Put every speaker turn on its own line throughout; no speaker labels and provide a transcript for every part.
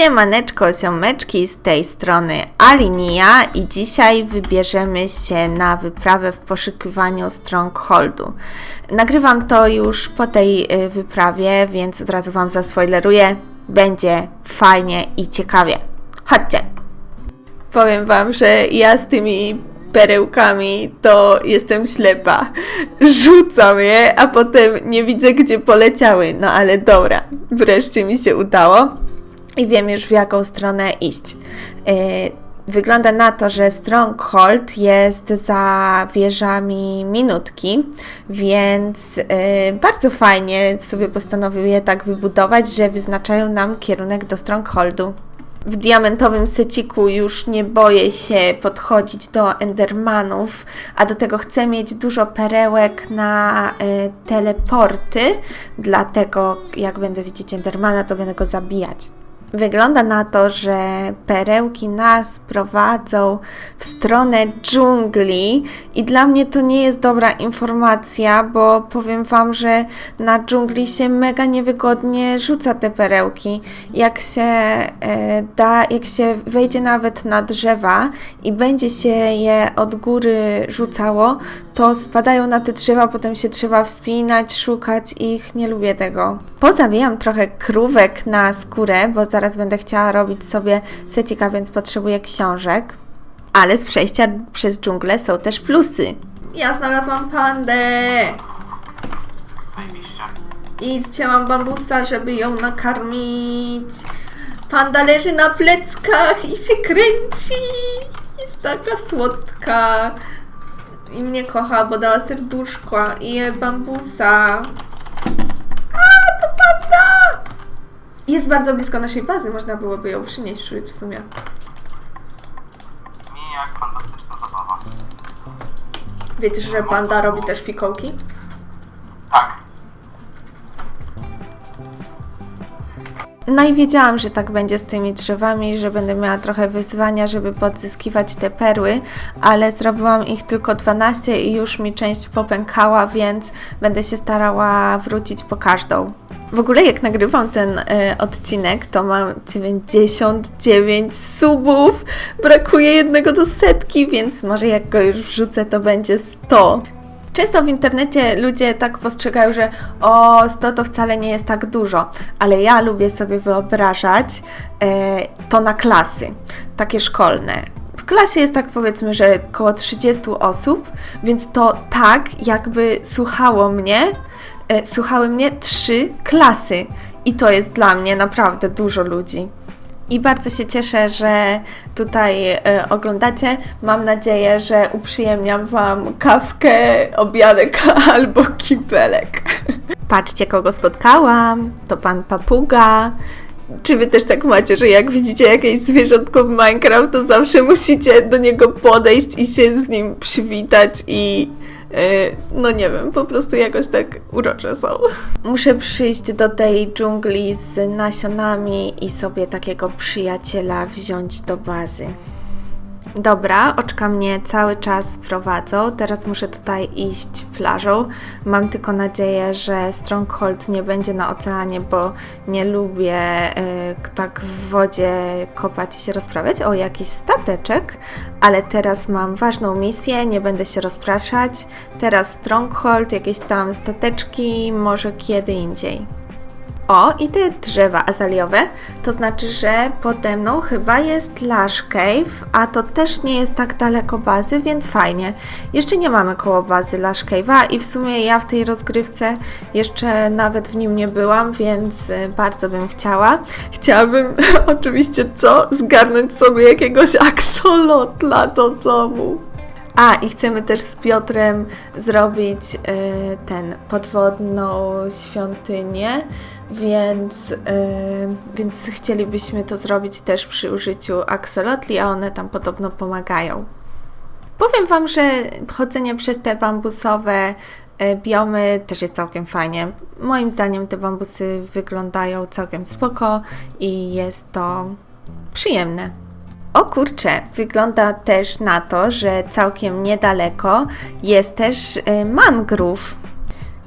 Siemaneczko, ziomeczki, z tej strony Alinia i dzisiaj wybierzemy się na wyprawę w poszukiwaniu Strongholdu. Nagrywam to już po tej y, wyprawie, więc od razu Wam zaspoileruję. Będzie fajnie i ciekawie. Chodźcie! Powiem Wam, że ja z tymi perełkami to jestem ślepa. Rzucam je, a potem nie widzę, gdzie poleciały. No ale dobra, wreszcie mi się udało i wiem już w jaką stronę iść. Yy, Wygląda na to, że Stronghold jest za wieżami minutki, więc yy, bardzo fajnie sobie postanowił je tak wybudować, że wyznaczają nam kierunek do Strongholdu. W diamentowym seciku już nie boję się podchodzić do Endermanów, a do tego chcę mieć dużo perełek na y, teleporty, dlatego jak będę widzieć Endermana, to będę go zabijać. Wygląda na to, że perełki nas prowadzą w stronę dżungli i dla mnie to nie jest dobra informacja, bo powiem Wam, że na dżungli się mega niewygodnie rzuca te perełki. Jak się e, da, jak się wejdzie nawet na drzewa i będzie się je od góry rzucało, to spadają na te drzewa, potem się trzeba wspinać, szukać ich. Nie lubię tego. Pozabijam trochę krówek na skórę, bo zaraz będę chciała robić sobie secika, więc potrzebuję książek. Ale z przejścia przez dżunglę są też plusy. Ja znalazłam pandę i zcięłam bambusa, żeby ją nakarmić. Panda leży na pleckach i się kręci. Jest taka słodka. I mnie kocha, bo dała serduszko i bambusa. A, to panda! Jest bardzo blisko naszej bazy, można byłoby ją przynieść w sumie.
Nie jak fantastyczna zabawa.
Wiecie, że panda robi też fikołki? No i wiedziałam, że tak będzie z tymi drzewami, że będę miała trochę wyzwania, żeby podzyskiwać te perły, ale zrobiłam ich tylko 12 i już mi część popękała, więc będę się starała wrócić po każdą. W ogóle jak nagrywam ten e, odcinek, to mam 99 subów. Brakuje jednego do setki, więc może jak go już wrzucę, to będzie 100. Często w internecie ludzie tak postrzegają, że o 100 to wcale nie jest tak dużo, ale ja lubię sobie wyobrażać e, to na klasy, takie szkolne. W klasie jest tak powiedzmy, że około 30 osób, więc to tak jakby słuchało mnie, e, słuchały mnie trzy klasy i to jest dla mnie naprawdę dużo ludzi. I bardzo się cieszę, że tutaj e, oglądacie. Mam nadzieję, że uprzyjemniam Wam kawkę, obiadek albo kibelek. Patrzcie, kogo spotkałam. To pan papuga. Czy wy też tak macie, że jak widzicie jakieś zwierzątko w Minecraft, to zawsze musicie do niego podejść i się z nim przywitać i no nie wiem, po prostu jakoś tak urocze są. Muszę przyjść do tej dżungli z nasionami i sobie takiego przyjaciela wziąć do bazy. Dobra, oczka mnie cały czas prowadzą. Teraz muszę tutaj iść plażą. Mam tylko nadzieję, że Stronghold nie będzie na oceanie, bo nie lubię y, tak w wodzie kopać i się rozprawiać. O, jakiś stateczek, ale teraz mam ważną misję, nie będę się rozpraszać. Teraz Stronghold, jakieś tam stateczki, może kiedy indziej. O, i te drzewa azaliowe, to znaczy, że pode mną chyba jest Lush Cave, a to też nie jest tak daleko bazy, więc fajnie. Jeszcze nie mamy koło bazy Lush Cave'a i w sumie ja w tej rozgrywce jeszcze nawet w nim nie byłam, więc y, bardzo bym chciała. Chciałabym oczywiście co? Zgarnąć sobie jakiegoś aksolotla do domu. A, i chcemy też z Piotrem zrobić y, ten podwodną świątynię, więc, y, więc chcielibyśmy to zrobić też przy użyciu aksolotli, a one tam podobno pomagają. Powiem Wam, że chodzenie przez te bambusowe y, biomy też jest całkiem fajnie. Moim zdaniem te bambusy wyglądają całkiem spoko i jest to przyjemne. O kurczę, wygląda też na to, że całkiem niedaleko jest też y, mangrove.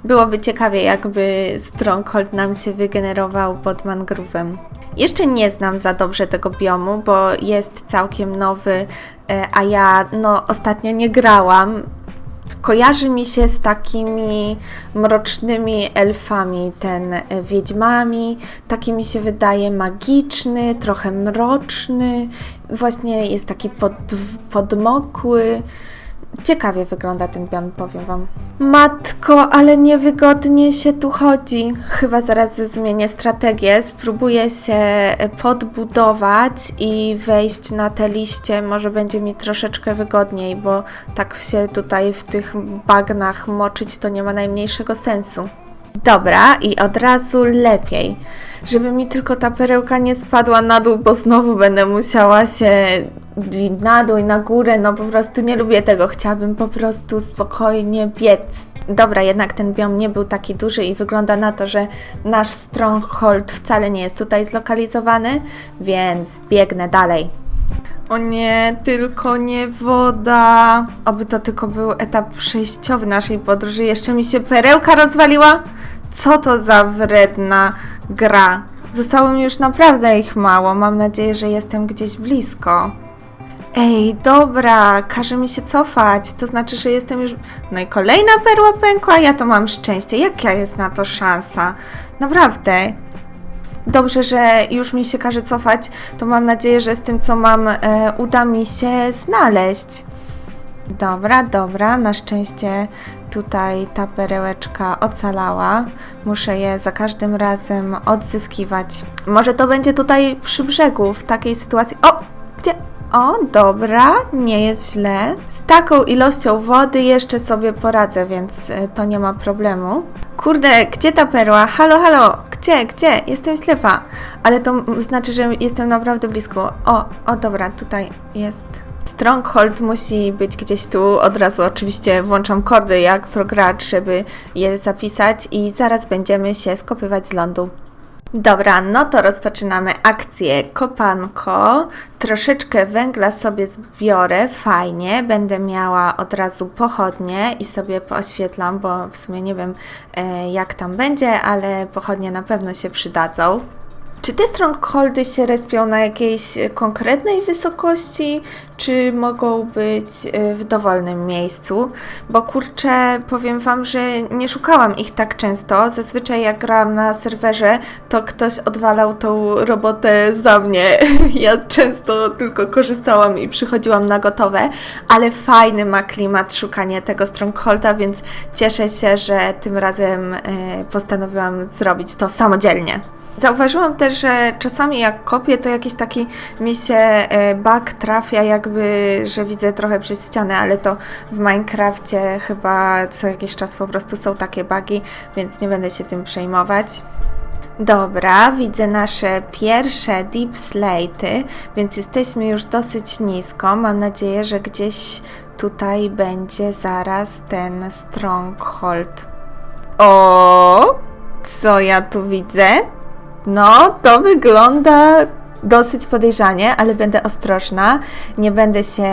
Byłoby ciekawie, jakby Stronghold nam się wygenerował pod mangrove'em. Jeszcze nie znam za dobrze tego biomu, bo jest całkiem nowy, e, a ja no ostatnio nie grałam. Kojarzy mi się z takimi mrocznymi elfami, ten e, wiedźmami. Taki mi się wydaje magiczny, trochę mroczny. Właśnie jest taki pod, podmokły. Ciekawie wygląda ten biom, powiem Wam. Matko, ale niewygodnie się tu chodzi. Chyba zaraz zmienię strategię. Spróbuję się podbudować i wejść na te liście. Może będzie mi troszeczkę wygodniej, bo tak się tutaj w tych bagnach moczyć to nie ma najmniejszego sensu. Dobra, i od razu lepiej. Żeby mi tylko ta perełka nie spadła na dół, bo znowu będę musiała się na dół i na górę. No po prostu nie lubię tego. Chciałabym po prostu spokojnie biec. Dobra, jednak ten biom nie był taki duży i wygląda na to, że nasz stronghold wcale nie jest tutaj zlokalizowany, więc biegnę dalej. O nie, tylko nie woda. Oby to tylko był etap przejściowy naszej podróży. Jeszcze mi się perełka rozwaliła? Co to za wredna gra? Zostało mi już naprawdę ich mało. Mam nadzieję, że jestem gdzieś blisko. Ej, dobra, każe mi się cofać. To znaczy, że jestem już. No i kolejna perła pękła, ja to mam szczęście. Jaka jest na to szansa? Naprawdę. Dobrze, że już mi się każe cofać, to mam nadzieję, że z tym, co mam, e, uda mi się znaleźć. Dobra, dobra, na szczęście tutaj ta perełeczka ocalała. Muszę je za każdym razem odzyskiwać. Może to będzie tutaj przy brzegu, w takiej sytuacji. O! O, dobra, nie jest źle. Z taką ilością wody jeszcze sobie poradzę, więc e, to nie ma problemu. Kurde, gdzie ta perła? Halo, halo, gdzie, gdzie? Jestem ślepa. Ale to znaczy, że jestem naprawdę blisko. O, o, dobra, tutaj jest. Stronghold musi być gdzieś tu. Od razu oczywiście włączam kordy jak progracz, żeby je zapisać i zaraz będziemy się skopywać z lądu. Dobra, no to rozpoczynamy akcję kopanko. Troszeczkę węgla sobie zbiorę, fajnie. Będę miała od razu pochodnie i sobie pooświetlam, bo w sumie nie wiem e, jak tam będzie, ale pochodnie na pewno się przydadzą. Czy te strongholdy się respią na jakiejś konkretnej wysokości, czy mogą być e, w dowolnym miejscu? Bo kurczę, powiem Wam, że nie szukałam ich tak często. Zazwyczaj jak grałam na serwerze, to ktoś odwalał tą robotę za mnie. Ja często tylko korzystałam i przychodziłam na gotowe, ale fajny ma klimat szukanie tego strongholda, więc cieszę się, że tym razem e, postanowiłam zrobić to samodzielnie. Zauważyłam też, że czasami jak kopię, to jakiś taki mi się e, bug trafia, jakby, że widzę trochę przez ścianę, ale to w Minecrafcie chyba co jakiś czas po prostu są takie bugi, więc nie będę się tym przejmować. Dobra, widzę nasze pierwsze deep slate'y, więc jesteśmy już dosyć nisko. Mam nadzieję, że gdzieś tutaj będzie zaraz ten stronghold. O, co ja tu widzę? No, to wygląda dosyć podejrzanie, ale będę ostrożna. Nie będę się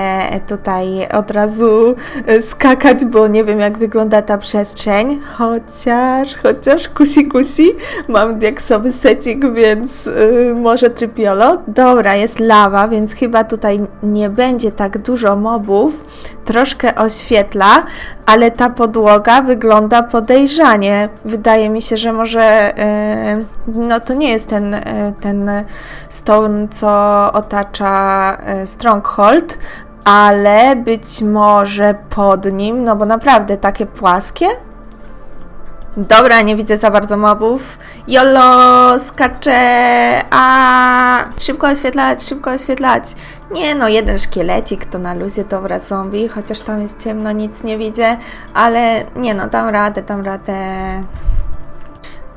tutaj od razu e, skakać, bo nie wiem, jak wygląda ta przestrzeń. Chociaż, chociaż kusi kusi. Mam diaksowy secik, więc y, może trypiolo. Dobra, jest lawa, więc chyba tutaj nie będzie tak dużo mobów. Troszkę oświetla, ale ta podłoga wygląda podejrzanie. Wydaje mi się, że może e, no to nie jest ten, e, ten stone, co otacza e, Stronghold, ale być może pod nim, no bo naprawdę takie płaskie. Dobra, nie widzę za bardzo mobów. Jolo, skacze! A Szybko oświetlać, szybko oświetlać. Nie no, jeden szkielecik to na luzie, dobra zombie, chociaż tam jest ciemno, nic nie widzę, ale nie no, dam radę, dam radę.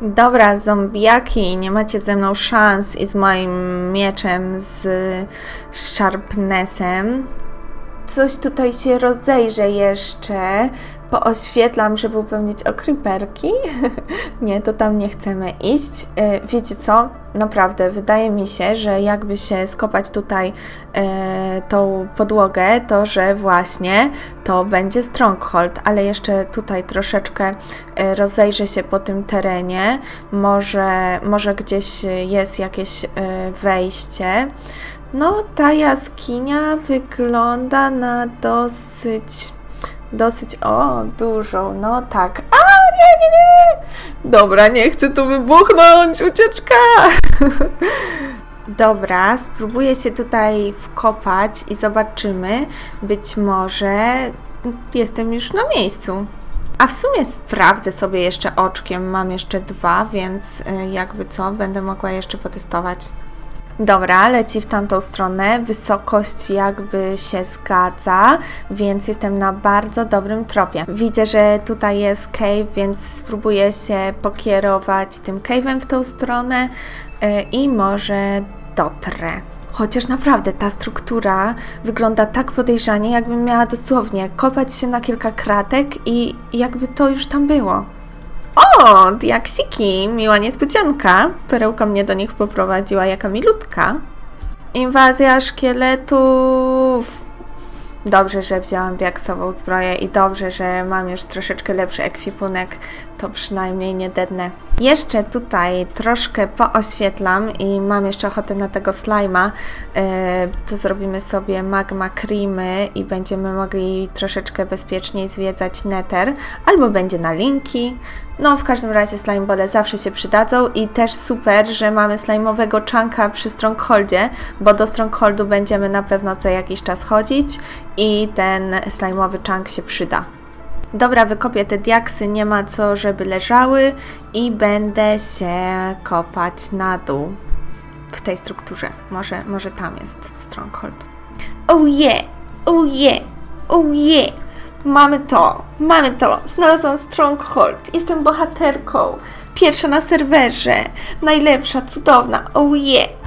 Dobra, zombiaki, nie macie ze mną szans i z moim mieczem z Sharpnessem. Coś tutaj się rozejrzę jeszcze. pooświetlam, żeby upewnić o creeperki. nie, to tam nie chcemy iść. E, Wiecie co? Naprawdę, wydaje mi się, że jakby się skopać tutaj e, tą podłogę, to że właśnie to będzie stronghold, ale jeszcze tutaj troszeczkę e, rozejrzę się po tym terenie. Może, może gdzieś jest jakieś e, wejście. No, ta jaskinia wygląda na dosyć, dosyć, o, dużą, no tak. A, nie, nie, nie! Dobra, nie chcę tu wybuchnąć, ucieczka! Dobra, spróbuję się tutaj wkopać i zobaczymy. Być może jestem już na miejscu. A w sumie sprawdzę sobie jeszcze oczkiem. Mam jeszcze dwa, więc y, jakby co, będę mogła jeszcze potestować. Dobra, leci w tamtą stronę. Wysokość jakby się zgadza, więc jestem na bardzo dobrym tropie. Widzę, że tutaj jest cave, więc spróbuję się pokierować tym cave'em w tą stronę yy, i może dotrę. Chociaż naprawdę ta struktura wygląda tak podejrzanie, jakbym miała dosłownie kopać się na kilka kratek i jakby to już tam było. O, diaksiki, miła niespodzianka. Perełka mnie do nich poprowadziła, jaka milutka. Inwazja szkieletów. Dobrze, że wzięłam diaksową zbroję i dobrze, że mam już troszeczkę lepszy ekwipunek, to przynajmniej nie dednę. Jeszcze tutaj troszkę pooświetlam i mam jeszcze ochotę na tego slajma. Yy, to zrobimy sobie magma creamy i będziemy mogli troszeczkę bezpieczniej zwiedzać nether, albo będzie na linki. No, w każdym razie slimebole zawsze się przydadzą i też super, że mamy slime'owego czanka przy Strongholdzie, bo do Strongholdu będziemy na pewno co jakiś czas chodzić i ten slime'owy czank się przyda. Dobra, wykopię te diaksy, nie ma co, żeby leżały i będę się kopać na dół w tej strukturze. Może, może tam jest Stronghold. Oh yeah! Oh yeah! Oh yeah! Mamy to! Mamy to! Znalazłam Stronghold! Jestem bohaterką! Pierwsza na serwerze! Najlepsza, cudowna! Oh yeah!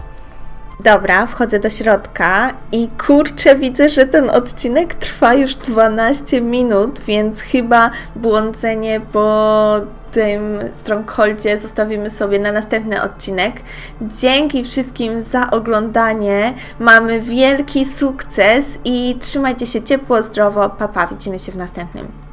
Dobra, wchodzę do środka i kurczę, widzę, że ten odcinek trwa już 12 minut, więc chyba błądzenie po tym Strongholdzie zostawimy sobie na następny odcinek. Dzięki wszystkim za oglądanie. Mamy wielki sukces i trzymajcie się ciepło, zdrowo. Papa, widzimy się w następnym.